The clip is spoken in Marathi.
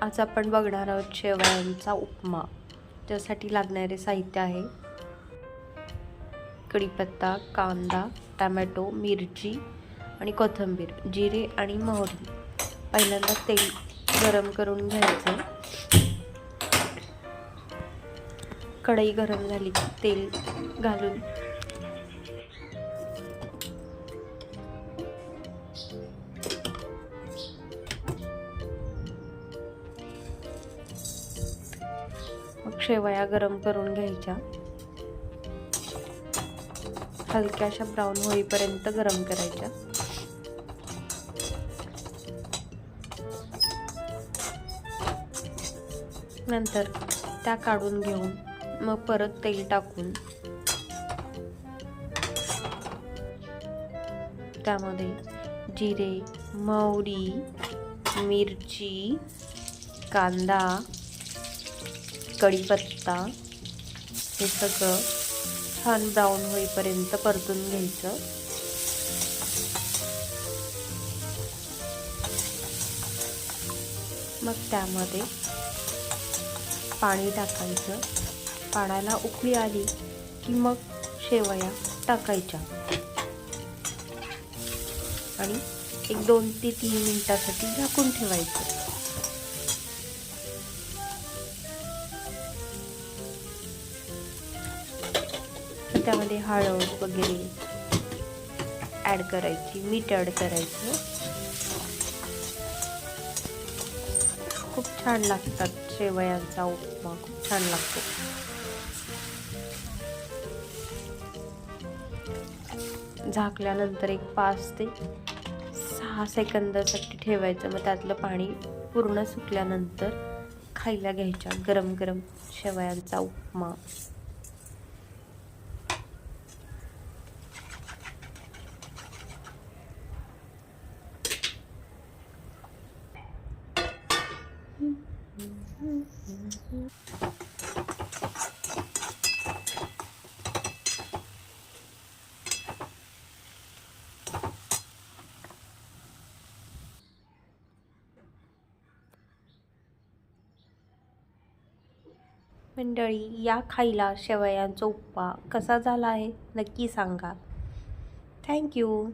आज आपण बघणार आहोत शेवयांचा उपमा. त्यासाठी लागणारे साहित्य आहे. कढीपत्ता कांदा टमॅटो मिरची आणि कोथिंबीर जिरे आणि मोहरी. पहिल्यांदा तेल गरम करून घ्यायचं. कढई गरम झाली की तेल घालून मग शेवया गरम करून घ्यायच्या. हलक्याशा ब्राऊन होईपर्यंत गरम करायच्या. नंतर त्या काढून घेऊन मग परत तेल टाकून त्यामध्ये जिरे मोहरी मिरची कांदा कढीपत्ता हे सगळं छान ब्राऊन होईपर्यंत परतून घ्यायचं. मग त्यामध्ये पाणी टाकायचं. पाण्याला उकळी आली की मग शेवया टाकायच्या. आणि एक दोन ते तीन मिनटासाठी झाकून ठेवायचं. त्यामध्ये हळद वगैरे ॲड करायची मीठ ॲड करायचं. खूप छान लागतात शेवयांचा उपमा खूप छान लागतो. झाकल्यानंतर एक पाच ते सहा सेकंदासाठी ठेवायचं मग त्यातलं पाणी पूर्ण सुकल्यानंतर खायला घ्यायच्या गरम गरम शेवयांचा उपमा. मंडळी या खायला शेवयांचा उप्पा कसा झाला आहे नक्की सांगा. थँक्यू